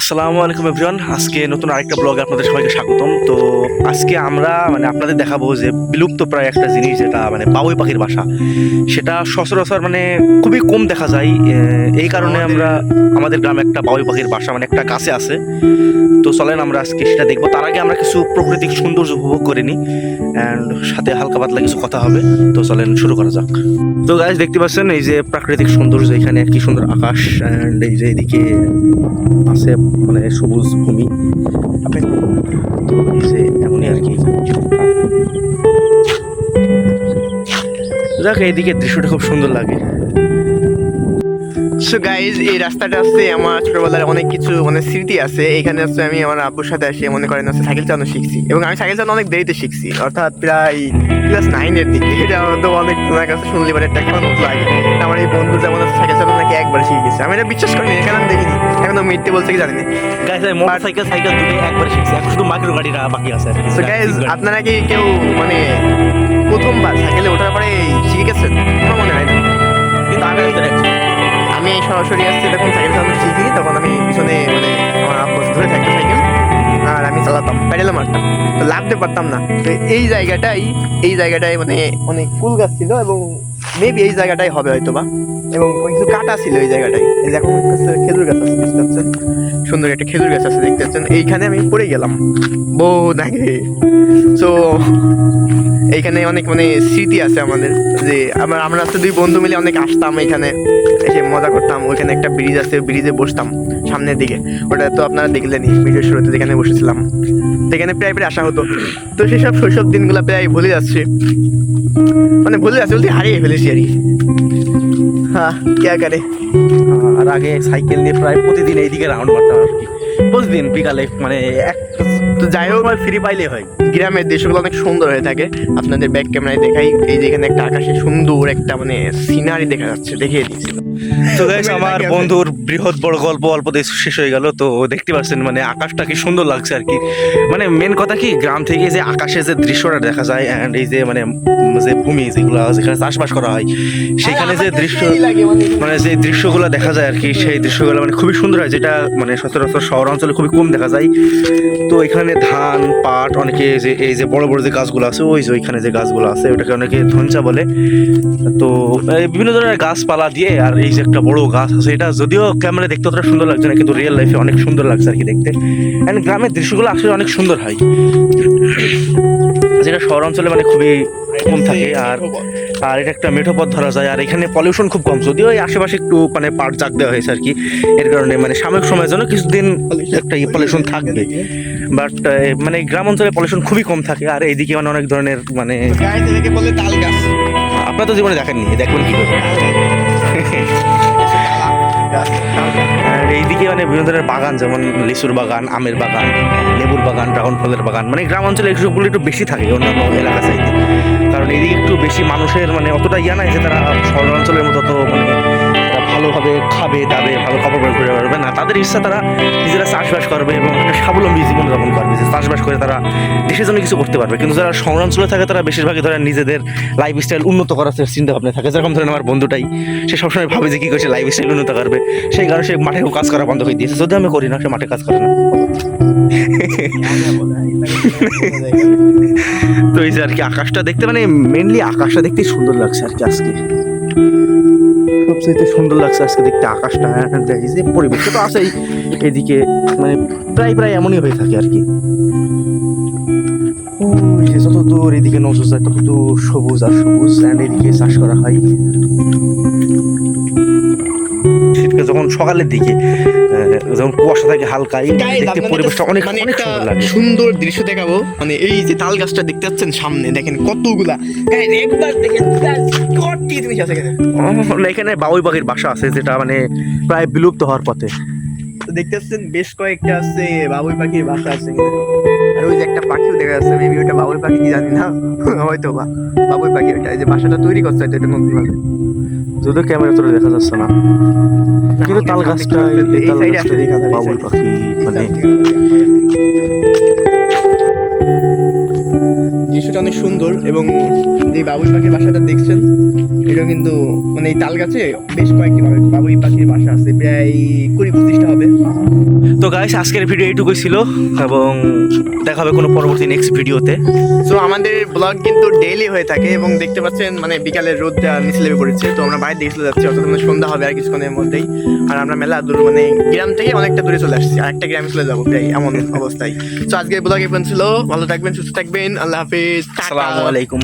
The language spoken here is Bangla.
আসসালামু আলাইকুম এভরিওয়ান। আজকে নতুন আরেকটা ব্লগে আপনাদের সবাইকে স্বাগতম। তো আজকে আমরা মানে আপনাদের দেখাবো যে বিলুপ্ত প্রায় একটা জিনিস যেটা মানে বাবুই পাখির বাসা। সেটা সচরাচর মানে খুবই কম দেখা যায়। এই কারণে আমরা আমাদের গ্রামে একটা বাবুই পাখির বাসা মানে একটা কাছে আছে। তো চলেন আমরা আজকে সেটা দেখব। তার আগে আমরা কিছু প্রাকৃতিক সৌন্দর্য উপভোগ করে নিই। অ্যান্ড সাথে হালকা পাতলা কিছু কথা হবে। তো চলেন শুরু করা যাক। তো গাছ দেখতে পাচ্ছেন এই যে প্রাকৃতিক সৌন্দর্য এখানে কি সুন্দর আকাশ। অ্যান্ড এই যে এদিকে আছে মানে সবুজ ভূমি। এমনই আর কি। যাক এইদিকে দৃশ্যটা খুব সুন্দর লাগে। সো গাইজ এই রাস্তাটা আছে আমার ছোটবেলার অনেক কিছু মানে স্মৃতি আছে। এখানে হচ্ছে আমি আমার আব্বুর সাথে এসে মনে করেন হচ্ছে সাইকেল চালানো শিখছি। এবং আমি সাইকেল চালানো অনেক দেরিতে শিখছি অর্থাৎ প্রায় ক্লাস নাইনের দিকে। এটা তো অনেক তোমার কাছে শুনলে পরে একটা কেমন লাগে। আমার এই বন্ধু যেমন হচ্ছে সাইকেল চালানো নাকি একবার শিখে গেছে। আমি এটা বিশ্বাস করিনি এখানে আমি দেখিনি। এখন মিথ্যে বলছে কি জানি না। আমি মোটর সাইকেল সাইকেল দুটোই একবার শিখছি। এখন শুধু মাইক্রো গাড়িটা বাকি আছে তো গাইজ আপনারা কি কেউ মানে প্রথমবার সাইকেলে ওঠার পরে শিখে গেছেন? আমার মনে হয়। সরাসরি আসছি যখন সাইকেল চালানো শিখি তখন আমি পিছনে মানে আমার আব্বু ধরে থাকতো সাইকেল আর আমি চালাতাম প্যাডেলে মারতাম। তো লাভতে পারতাম না। তো এই জায়গাটাই, এই জায়গাটায় মানে অনেক ফুল গাছ ছিল এবং মেবি এই জায়গাটাই হবে হয়তো বা এবং কিছু কাটা ছিল এই জায়গাটাই। এই দেখো খেজুর গাছ আছে, দেখতে পাচ্ছেন? সুন্দর একটা খেজুর গাছ আছে, দেখতে পাচ্ছেন? এইখানে আমি পড়ে গেলাম। বহুত আগে সো এইখানে অনেক মানে স্মৃতি আছে আমাদের, যে আমার আমরা দুই বন্ধু মিলে অনেক আসতাম এখানে এসে মজা করতাম। ওইখানে একটা ব্রিজ আছে ব্রিজে বসতাম সামনের দিকে। ওটা তো আপনারা দেখলেনি ভিডিওর শুরুতে যেখানে বসেছিলাম। সেখানে প্রায় প্রায় আসা হতো। তো সেসব শৈশব দিনগুলো প্রায় ভুলে যাচ্ছে। মানে ভুলে যাচ্ছে বলতে হারিয়ে ফেলেছি আর কি। হ্যাঁ কে করে আর আগে সাইকেল নিয়ে প্রায় প্রতিদিন এইদিকে রাউন্ড মারতাম আর কি। প্রতিদিন বিকালে মানে এক তো যাই হোক ফ্রি পাইলে হয়। গ্রামের দৃশ্যগুলো অনেক সুন্দর হয়ে থাকে। আপনাদের ব্যাক ক্যামেরায় দেখাই। এই যে এখানে একটা আকাশে সুন্দর একটা মানে সিনারি দেখা যাচ্ছে দেখিয়ে দিচ্ছি তো গাইস আমার বন্ধুর বৃহৎ বড় গল্প অল্প দিয়ে শেষ হয়ে গেল। তো দেখতে পাচ্ছেন মানে আকাশটা কি সুন্দর লাগছে আর কি। মানে মেন কথা কি গ্রাম থেকে যে আকাশে যে দৃশ্যটা দেখা যায় অ্যান্ড এই যে মানে যে ভূমি যেগুলো যেখানে চাষবাস করা হয় সেখানে যে দৃশ্য মানে যে দৃশ্যগুলো দেখা যায় আর কি সেই দৃশ্যগুলো মানে খুবই সুন্দর হয় যেটা মানে সচরাচর শহর অঞ্চলে খুবই কম দেখা যায়। তো এখানে ধান, পাট অনেকে যে এই যে বড় বড় যে গাছগুলো আছে, ওই যে ওইখানে যে গাছগুলো আছে, ওটাকে অনেকে ধনচা বলে। তো বিভিন্ন ধরনের গাছপালা দিয়ে আর এই যে একটা বড় গাছ আছে, এটা যদিও ক্যামেরা দেখতে অতটা সুন্দর লাগছে না, কিন্তু রিয়েল লাইফে অনেক সুন্দর লাগছে আর কি দেখতে। অ্যান্ড গ্রামের দৃশ্যগুলো আসলে অনেক সুন্দর হয়। যেটা শহর অঞ্চলে মানে খুবই কম থাকে আর আর এটা একটা মেঠো পথ ধরা যায়। আর এখানে পলিউশন খুব কম। যদিও এই আশেপাশে একটু মানে পার্ট জাগ দেওয়া হয়েছে আর কি। এর কারণে মানে সাময়িক সময়ের জন্য কিছুদিন একটা পলিউশন থাকবে। বাট মানে গ্রাম অঞ্চলে পলিউশন খুবই কম থাকে। আর এইদিকে মানে অনেক ধরনের মানে আপনার তো জীবনে দেখেননি। দেখবেন কি করে? মানে বিভিন্ন ধরনের বাগান, যেমন লিচুর বাগান, আমের বাগান, লেবুর বাগান, ড্রাগন ফলের বাগান মানে গ্রাম অঞ্চলে এইসবগুলো একটু বেশি থাকে অন্যান্য এলাকা সাইডে কারণ এদিকে একটু বেশি মানুষের মানে অতটা ইয়া নাই যে তারা শহর অঞ্চলের মতো তো মানে ভালোভাবে খাবে, দাবে, ভালো পরে ঘুরে বেড়াবে না, তাদের ইচ্ছা তারা নিজেরা চাষবাস করবে এবং একটা স্বাবলম্বী জীবনযাপন করবে যে চাষবাস করে তারা দেশের জন্য কিছু করতে পারবে। কিন্তু যারা শহর অঞ্চলে থাকে, তারা বেশিরভাগই ধরেন নিজেদের লাইফ স্টাইল উন্নত করার চিন্তা ভাবনা থাকে। যেরকম ধরেন আমার বন্ধুটাই, সে সবসময় ভাবে যে কী করে লাইফ স্টাইল উন্নত করবে। সেই কারণে সে মাঠে কাজ করা বন্ধ করে দিয়েছে। যদি আমি করি না, সে মাঠে কাজ করে না। তো এই যে আর কি আকাশটা দেখতে মানে মেনলি আকাশটা দেখতে সুন্দর লাগছে আর কি আজকে। সবচেয়ে সুন্দর লাগছে আজকে দেখতে আকাশটা দেখি এই যে পরিবেশটা তো আছেই। এদিকে মানে প্রায় প্রায় এমনই হয়ে থাকে আর কি। যত দূর এদিকে নজর যায় তত দূর সবুজ আর সবুজ অ্যান্ড এদিকে চাষ করা হয়। যখন সকালের দিকে যখন কুয়াশা থাকে হালকা এই দেখতে পরিবেশটা অনেক মানে অনেক সুন্দর লাগে। সুন্দর দৃশ্য দেখাবো। মানে এই যে তাল গাছটা দেখতে পাচ্ছেন সামনে দেখেন কতগুলা। একবার দেখেন এখানে? বাবুই পাখির বাসা আছে যেটা মানে প্রায় বিলুপ্ত হওয়ার পথে। তো দেখতে পাচ্ছেন বেশ কয়েকটা আছে বাবুই পাখির বাসা আছে আর ওই যে একটা পাখিও দেখা যাচ্ছে মেবি ওটা বাবুই পাখি কি জানি না। হয়তো বা বাবুই পাখি ওটা এই যে বাসাটা তৈরি করছে হয়তো এটা নতুন যদিও ক্যামেরা তোরে দেখা যাচ্ছে না। কিন্তু তাল গাছটা এই তাল সাইডে গাছটা দেখা যায়, বাবুই পাখি মানে দৃশ্যটা অনেক সুন্দর এবং যে বাবুই পাখির বাসাটা দেখছেন? এটা কিন্তু মানে এই তাল গাছে বেশ কয়েকটি বাবুই- বাবুই পাখির বাসা আছে প্রায় কুড়ি পঁচিশটা হবে। তো গাইস আজকের ভিডিও এইটুকুই ছিল এবং দেখা হবে কোনো পরবর্তী নেক্সট ভিডিওতে সো আমাদের ব্লগ কিন্তু ডেইলি হয়ে থাকে এবং দেখতে পাচ্ছেন মানে বিকালের রোদটা নিচে লেবে পড়েছে। তো আমরা বাইরে দেখতে যাচ্ছি অর্থাৎ মানে সন্ধ্যা হবে আর কিছুক্ষণের মধ্যেই। আর আমরা মেলা দূর মানে গ্রাম থেকে অনেকটা দূরে চলে আসছি আর একটা গ্রামে চলে যাব প্রায় এমন অবস্থায়। তো আজকের ব্লগ এ ছিল। ভালো থাকবেন সুস্থ থাকবেন। আল্লাহ হাফিজ। আসসালামু আলাইকুম।